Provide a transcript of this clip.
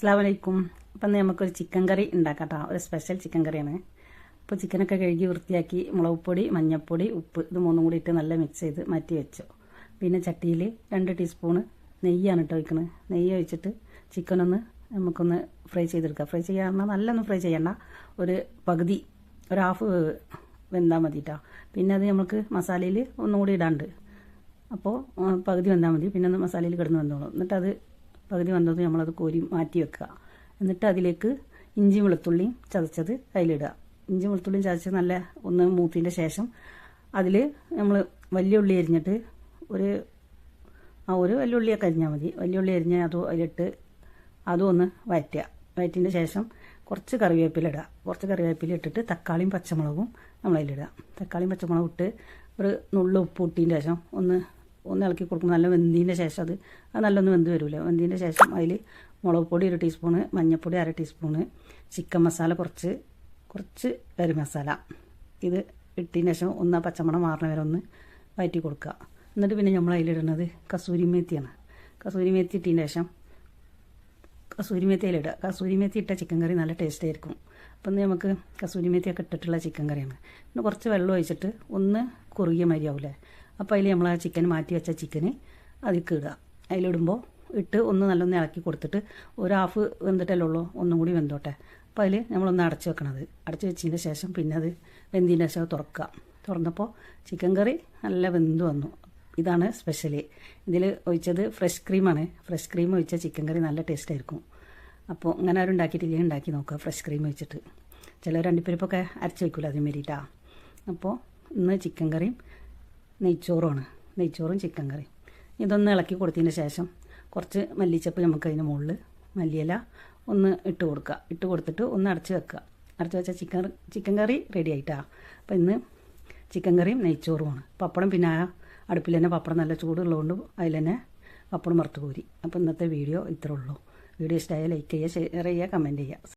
അസ്സാം വലൈക്കും അപ്പം നമുക്കൊരു ചിക്കൻ കറി ഉണ്ടാക്കാട്ടോ ഒരു സ്പെഷ്യൽ ചിക്കൻ കറിയാണ്. അപ്പോൾ ചിക്കനൊക്കെ കഴുകി വൃത്തിയാക്കി മുളക് പൊടി മഞ്ഞൾപ്പൊടി ഉപ്പ് ഇത് മൂന്നും കൂടി ഇട്ട് നല്ല മിക്സ് ചെയ്ത് മാറ്റി വെച്ചു. പിന്നെ ചട്ടിയിൽ രണ്ട് ടീസ്പൂണ് നെയ്യാണ് കേട്ടോ വയ്ക്കുന്നത് നെയ്യ് ഒഴിച്ചിട്ട് ചിക്കനൊന്ന് നമുക്കൊന്ന് ഫ്രൈ ചെയ്തെടുക്കാം. ഫ്രൈ ചെയ്യാൻ നല്ലൊന്നും ഫ്രൈ ചെയ്യണ്ട. ഒരു പകുതി ഒരു ഹാഫ് വെന്താൽ മതി കേട്ടോ പിന്നെ അത് നമുക്ക് മസാലയിൽ ഒന്നും കൂടി ഇടാണ്ട്. അപ്പോൾ പകുതി വന്നാൽ മതി. പിന്നെ ഒന്ന് മസാലയിൽ കിടന്ന് വന്നോളും. എന്നിട്ട് അത് പകുതി വന്നത് നമ്മളത് കോരി മാറ്റി വെക്കുക. എന്നിട്ട് അതിലേക്ക് ഇഞ്ചി വെളുത്തുള്ളിയും ചതച്ചത് അതിലിടുക. ഇഞ്ചി വെളുത്തുള്ളിയും ചതച്ചത് നല്ല ഒന്ന് മൂത്തിന്റെ ശേഷം അതിൽ നമ്മൾ വലിയ ഉള്ളി അരിഞ്ഞിട്ട് ഒരു ആ ഒരു വലിയ ഉള്ളിയൊക്കെ അരിഞ്ഞാൽ മതി. വലിയ ഉള്ളി അരിഞ്ഞ് അതും അതിലിട്ട് അതും ഒന്ന് വഴറ്റുക. വഴറ്റിന്റെ ശേഷം കുറച്ച് കറിവേപ്പില ഇടുക. കുറച്ച് കറിവേപ്പില ഇട്ടിട്ട് തക്കാളിയും പച്ചമുളകും നമ്മളതിലിടുക. തക്കാളിയും പച്ചമുളകും ഇട്ട് ഒരു നുള്ളു ഉപ്പ് ശേഷം ഒന്ന് ഒന്ന് ഇളക്കി കൊടുക്കും നല്ല വെന്തതിന്റെ ശേഷം അത് അത് നല്ലൊന്ന് വെന്ത് വരില്ല വെന്തതിന്റെ ശേഷം അതിൽ മുളക് പൊടി ഒരു ടീസ്പൂണ് മഞ്ഞൾപ്പൊടി അര ടീസ്പൂണ് ചിക്കൻ മസാല കുറച്ച് കുറച്ച് കരി മസാല. ഇത് ഇട്ടതിന് ശേഷം ഒന്ന് ആ പച്ചമണം മാറണ വരെ ഒന്ന് വയറ്റി കൊടുക്കുക. എന്നിട്ട് പിന്നെ നമ്മൾ അതിലിടുന്നത് കസൂരി മേത്തിയാണ്. കസൂരി മേത്തി ഇട്ടതിന് ശേഷം കസൂരി മേത്തിയിലിടുക കസൂരി മേത്തി ഇട്ട ചിക്കൻ കറി നല്ല ടേസ്റ്റ് ആയിരിക്കും. അപ്പം നമുക്ക് കസൂരി മേത്തിയൊക്കെ ഇട്ടിട്ടുള്ള ചിക്കൻ കറിയാണ്. പിന്നെ കുറച്ച് വെള്ളം ഒഴിച്ചിട്ട് ഒന്ന് കുറുകിയ മരിയാവൂലേ അപ്പോൾ അതിൽ നമ്മൾ ആ ചിക്കൻ മാറ്റി വെച്ച ചിക്കന് അതിലേക്ക് ഇടുക. അതിലിടുമ്പോൾ ഇട്ട് ഒന്ന് നല്ലൊന്ന് ഇളക്കി കൊടുത്തിട്ട് ഒരു ഹാഫ് വെന്തിട്ടല്ലേ ഉള്ളൂ ഒന്നും കൂടി വെന്തോട്ടെ. അപ്പോൾ അതിൽ നമ്മളൊന്ന് അടച്ചു വെക്കണത് അടച്ചു വെച്ചതിന് ശേഷം പിന്നെ അത് വെന്തിന്റെ ശേഷം തുറക്കുക. തുറന്നപ്പോൾ ചിക്കൻ കറി നല്ല വെന്ത് വന്നു. ഇതാണ് സ്പെഷ്യൽ ഇതിൽ ഒഴിച്ചത് ഫ്രഷ് ക്രീമാണ് ഫ്രഷ് ക്രീം ഒഴിച്ച ചിക്കൻ കറി നല്ല ടേസ്റ്റ് ആയിരിക്കും. അപ്പോൾ ഇങ്ങനെ ആരും ഉണ്ടാക്കിയിട്ടില്ലെങ്കിൽ ഉണ്ടാക്കി നോക്കുക ഫ്രഷ് ക്രീം വെച്ചിട്ട് ചിലർ അണ്ടിപ്പരിപ്പൊക്കെ അരച്ച് വയ്ക്കില്ല അതിന് വേണ്ടിയിട്ടാണ് അപ്പോൾ ഇന്ന് ചിക്കൻ കറിയും നെയ്ച്ചോറുമാണ് നെയ്ച്ചോറും ചിക്കൻ കറിയും ഇതൊന്ന് ഇളക്കി കൊടുത്തതിന് ശേഷം കുറച്ച് മല്ലിച്ചപ്പ് നമുക്ക് അതിന് മുകളിൽ മല്ലിയില ഒന്ന് ഇട്ട് കൊടുക്കുക. ഇട്ട് കൊടുത്തിട്ട് ഒന്ന് അടച്ച് വെക്കുക. അടച്ച് വെച്ചാൽ ചിക്കൻ ചിക്കൻ കറി റെഡി ആയിട്ടാ. അപ്പം ഇന്ന് ചിക്കൻ കറിയും നെയ്ച്ചോറുമാണ്. പപ്പടം പിന്നെ അടുപ്പിൽ തന്നെ പപ്പടം നല്ല ചൂടുള്ളതുകൊണ്ട് അതിൽ തന്നെ പപ്പടം വറുത്ത് കോരി. അപ്പോൾ ഇന്നത്തെ വീഡിയോ ഇത്രേ ഉള്ളൂ. വീഡിയോ ഇഷ്ടമായ ലൈക്ക് ചെയ്യുക ഷെയർ ചെയ്യുക കമന്റ് ചെയ്യുക.